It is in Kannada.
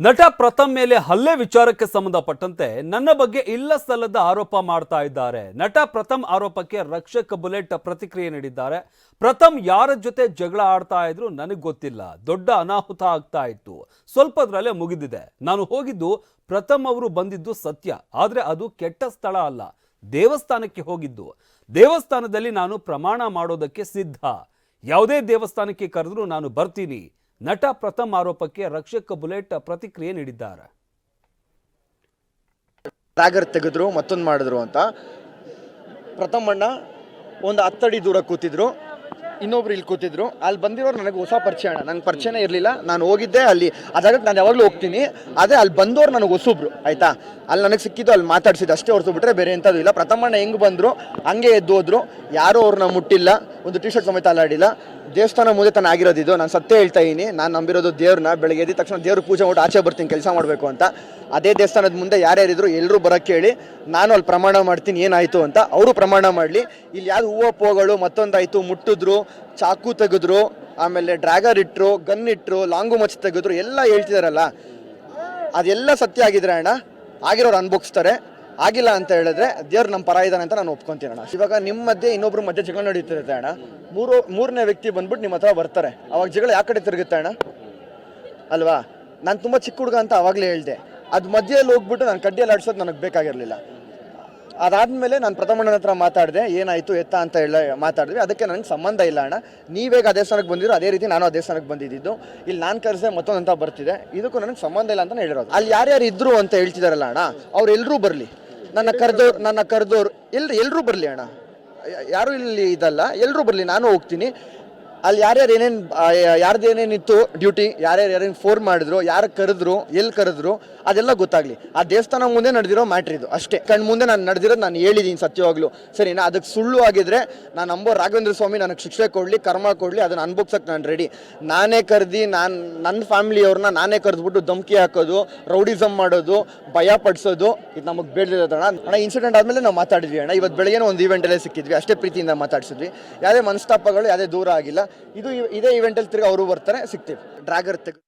ನಟ ಪ್ರಥಮ್ ಮೇಲೆ ಹಲ್ಲೆ ವಿಚಾರಕ್ಕೆ ಸಂಬಂಧಪಟ್ಟಂತೆ ನನ್ನ ಬಗ್ಗೆ ಇಲ್ಲ ಸಲ್ಲದ ಆರೋಪ ಮಾಡ್ತಾ ಇದ್ದಾರೆ. ನಟ ಪ್ರಥಮ್ ಆರೋಪಕ್ಕೆ ರಕ್ಷಕ ಬುಲೆಟ್ ಪ್ರತಿಕ್ರಿಯೆ ನೀಡಿದ್ದಾರೆ. ಪ್ರಥಮ್ ಯಾರ ಜೊತೆ ಜಗಳ ಆಡ್ತಾ ಇದ್ರು ನನಗೆ ಗೊತ್ತಿಲ್ಲ. ದೊಡ್ಡ ಅನಾಹುತ ಆಗ್ತಾ ಇತ್ತು. ಸ್ವಲ್ಪದ್ರಲ್ಲೇ ಮುಗಿದಿದೆ. ನಾನು ಹೋಗಿದ್ದು ಪ್ರಥಮ್ ಅವರು ಬಂದಿದ್ದು ಸತ್ಯ. ಆದ್ರೆ ಅದು ಕೆಟ್ಟ ಸ್ಥಳ ಅಲ್ಲ. ದೇವಸ್ಥಾನಕ್ಕೆ ಹೋಗಿದ್ದು. ದೇವಸ್ಥಾನದಲ್ಲಿ ನಾನು ಪ್ರಮಾಣ ಮಾಡೋದಕ್ಕೆ ಸಿದ್ಧ. ಯಾವುದೇ ದೇವಸ್ಥಾನಕ್ಕೆ ಕರೆದ್ರೂ ನಾನು ಬರ್ತೀನಿ. ನಟ ಪ್ರಥಮ್ ಆರೋಪಕ್ಕೆ ರಕ್ಷಕ್ ಬುಲೆಟ್ ಪ್ರತಿಕ್ರಿಯೆ ನೀಡಿದ್ದಾರೆ. ಟ್ಯಾಗರ್ ತೆಗೆದ್ರು, ಮತ್ತೊಂದು ಮಾಡಿದ್ರು ಅಂತ. ಪ್ರಥಮಣ್ಣ ಒಂದು ಹತ್ತಡಿ ದೂರ ಕೂತಿದ್ರು. ಇನ್ನೊಬ್ರು ಇಲ್ಲಿ ಕೂತಿದ್ರು. ಅಲ್ಲಿ ಬಂದಿರೋರು ನನಗೆ ಹೊಸ ಪರಿಚಯ ಅಣ್ಣ. ನನಗೆ ಪರಿಚಯನೇ ಇರಲಿಲ್ಲ. ನಾನು ಹೋಗಿದ್ದೆ, ಅಲ್ಲಿ ಅದಾಗ ನಾನು ಯಾವಾಗಲೂ ಹೋಗ್ತೀನಿ. ಅದೇ ಅಲ್ಲಿ ಬಂದವ್ರು ನನಗೆ ಹೊಸಬ್ರು, ಆಯಿತಾ? ಅಲ್ಲಿ ನನಗೆ ಸಿಕ್ಕಿದ್ದು, ಅಲ್ಲಿ ಮಾತಾಡ್ಸಿದ್ದು ಅಷ್ಟೇ ಹೊರತು ಬಿಟ್ಟರೆ ಬೇರೆ ಎಂಥದ್ದು ಇಲ್ಲ. ಪ್ರಥಮಣ್ಣ ಹೆಂಗೆ ಬಂದರು, ಹಂಗೆ ಎದ್ದು ಹೋದ್ರು. ಯಾರೂ ಅವ್ರನ್ನ ಮುಟ್ಟಿಲ್ಲ. ಒಂದು ಟಿ ಶರ್ಟ್ ಸಮೇತ ಅಲ್ಲಾಡಿಲ್ಲ ದೇವಸ್ಥಾನ ಮುಂದೆ ತಾನು ಆಗಿರೋದಿದ್ದು ನಾನು ಸತ್ಯ ಹೇಳ್ತಾ ಇದ್ದೀನಿ ನಾನು ನಂಬಿರೋದು ದೇವ್ರನ್ನ. ಬೆಳಗ್ಗೆ ಎದ್ದ ತಕ್ಷಣ ದೇವ್ರ ಪೂಜೆ ಮಾಡಿ ಆಚೆ ಬರ್ತೀನಿ, ಕೆಲಸ ಮಾಡಬೇಕು ಅಂತ. ಅದೇ ದೇವಸ್ಥಾನದ ಮುಂದೆ ಯಾರ್ಯಾರಿದ್ರು ಎಲ್ಲರೂ ಬರೋಕ್ಕೆ ಹೇಳಿ, ನಾನು ಅಲ್ಲಿ ಪ್ರಮಾಣ ಮಾಡ್ತೀನಿ, ಏನಾಯಿತು ಅಂತ ಅವರು ಪ್ರಮಾಣ ಮಾಡಲಿ. ಇಲ್ಲಿ ಯಾವುದು ಹೂವು, ಪೋಗಳು, ಮತ್ತೊಂದಾಯಿತು, ಮುಟ್ಟಿದ್ರು, ಚಾಕು ತೆಗೆದ್ರು, ಆಮೇಲೆ ಡ್ರ್ಯಾಗರ್ ಇಟ್ಟರು ಗನ್ ಇಟ್ಟರು ಲಾಂಗು ಮಚ್ಚ ತೆಗೆದ್ರು, ಎಲ್ಲ ಹೇಳ್ತಿದಾರಲ್ಲ. ಅದೆಲ್ಲ ಸತ್ಯ ಆಗಿದ್ರೆ ಅಣ್ಣ, ಆಗಿರೋರು ಅನ್ಭವಿಸ್ತಾರೆ ಆಗಿಲ್ಲ ಅಂತ ಹೇಳಿದ್ರೆ ದೇವ್ರು ನಮ್ಮ ಪರ ಇದ್ದಾನೆ ಅಂತ ನಾನು ಒಪ್ಕೊಂತೀನಿ ಅಣ್ಣ. ಇವಾಗ ನಿಮ್ಮ ಮಧ್ಯೆ ಇನ್ನೊಬ್ರು ಮಧ್ಯೆ ಜಗಳ ನಡೀತಿರುತ್ತೆ ಅಣ್ಣ. ಮೂರು ಮೂರನೇ ವ್ಯಕ್ತಿ ಬಂದ್ಬಿಟ್ಟು ನಿಮ್ಮ ಹತ್ರ ಬರ್ತಾರೆ. ಅವಾಗ ಜಗಳ ಯಾವ ಕಡೆ ತಿರುಗುತ್ತೆ ಅಣ್ಣ? ಅಲ್ವಾ? ನಾನು ತುಂಬ ಚಿಕ್ಕ ಹುಡುಗ ಅಂತ ಅವಾಗಲೇ ಹೇಳಿದೆ. ಅದು ಮಧ್ಯೆಯಲ್ಲಿ ಹೋಗ್ಬಿಟ್ಟು ನಾನು ಕಡ್ಡಿಯಲ್ಲಿ ಆಡ್ಸೋದು ನನಗೆ ಬೇಕಾಗಿರಲಿಲ್ಲ. ಅದಾದಮೇಲೆ ನಾನು ಪ್ರಥಮಣ್ಣನ ಹತ್ರ ಮಾತಾಡಿದೆ, ಏನಾಯಿತು, ಎತ್ತ ಅಂತ ಹೇಳ ಮಾತಾಡಿದ್ವಿ. ಅದಕ್ಕೆ ನನಗೆ ಸಂಬಂಧ ಇಲ್ಲ ಅಣ್ಣ. ನೀವೇಗ ಆ ದೇವಸ್ಥಾನಕ್ಕೆ ಬಂದಿರೋ ಅದೇ ರೀತಿ ನಾನು ಆ ದೇವಸ್ಥಾನಕ್ಕೆ ಬಂದಿದ್ದು. ಇಲ್ಲಿ ನಾನು ಕರೆಸೇ, ಮತ್ತೊಂದಂತ ಬರ್ತಿದೆ. ಇದಕ್ಕೂ ನನಗೆ ಸಂಬಂಧ ಇಲ್ಲ ಅಂತ ಹೇಳಿರೋದು. ಅಲ್ಲಿ ಯಾರ್ಯಾರು ಇದ್ರು ಅಂತ ಹೇಳ್ತಿದಾರಲ್ಲ ಅಣ್ಣ ಅವ್ರು ಎಲ್ಲರೂ ಬರಲಿ. ನನ್ನ ಕರೆದವ್ರು ನನ್ನ ಕರೆದವ್ರು ಎಲ್ರು ಎಲ್ಲರೂ ಬರಲಿ ಅಣ್ಣ. ಯಾರು ಇಲ್ಲಿ ಇದಲ್ಲ ಎಲ್ಲರೂ ಬರಲಿ, ನಾನು ಹೋಗ್ತೀನಿ. ಅಲ್ಲಿ ಯಾರ್ಯಾರು ಏನೇನು ಯಾರ್ದು ಏನೇನಿತ್ತು ಡ್ಯೂಟಿ ಯಾರ್ಯಾರು ಯಾರೇನು ಫೋನ್ ಮಾಡಿದ್ರು, ಯಾರು ಕರೆದ್ರು ಎಲ್ಲಿ ಕರೆದ್ರು, ಅದೆಲ್ಲ ಗೊತ್ತಾಗಲಿ. ಆ ದೇವಸ್ಥಾನ ಮುಂದೆ ನಡೆದಿರೋ ಮ್ಯಾಟ್ರ್ ಇದು, ಅಷ್ಟೇ. ಕಣ್ಣು ಮುಂದೆ ನಾನು ನಡೆದಿರೋದು ನಾನು ಹೇಳಿದ್ದೀನಿ ಸತ್ಯವಾಗ್ಲು. ಸರಿನಾ? ಅದಕ್ಕೆ ಸುಳ್ಳು ಆಗಿದ್ರೆ ನಾನು ನಂಬೋ ರಾಘವೇಂದ್ರ ಸ್ವಾಮಿ ನನಗೆ ಶಿಕ್ಷೆ ಕೊಡಲಿ, ಕರ್ಮ ಕೊಡಲಿ, ಅದನ್ನು ಅನ್ಭೋಗ್ಸಕ್ಕೆ ನಾನು ರೆಡಿ ನಾನೇ ಕರೆದಿ, ನಾನು ನನ್ನ ಫ್ಯಾಮಿಲಿಯವ್ರನ್ನ ನಾನೇ ಕರೆದ್ಬಿಟ್ಟು ಧಮಕಿ ಹಾಕೋದು ರೌಡಿಸಮ್ ಮಾಡೋದು, ಭಯ ಪಡಿಸೋದು, ಇದು ನಮಗೆ ಬೇಡದಿರೋದು ಅಣ್ಣ. ಅಣ್ಣ ಇನ್ಸಿಡೆಂಟ್ ಆದಮೇಲೆ ನಾವು ಮಾತಾಡಿದ್ವಿ ಅಣ್ಣ. ಇವತ್ತು ಬೆಳಗ್ಗೆ ಒಂದು ಇವೆಂಟಲ್ಲೇ ಸಿಕ್ಕಿದ್ವಿ. ಅಷ್ಟೇ ಪ್ರೀತಿಯಿಂದ ಮಾತಾಡಿಸಿದ್ವಿ. ಯಾವುದೇ ಮನಸ್ತಾಪಗಳು, ಯಾವುದೇ ದೂರ ಆಗಿಲ್ಲ. ಇದು ಇದೇ ಇವೆಂಟಲ್ಲಿ ತಿರ್ಗಿ ಅವರು ಬರ್ತಾರೆ ಸಿಗ್ತೀವಿ. ಡ್ರಾಗರ್ ತೆಗೆ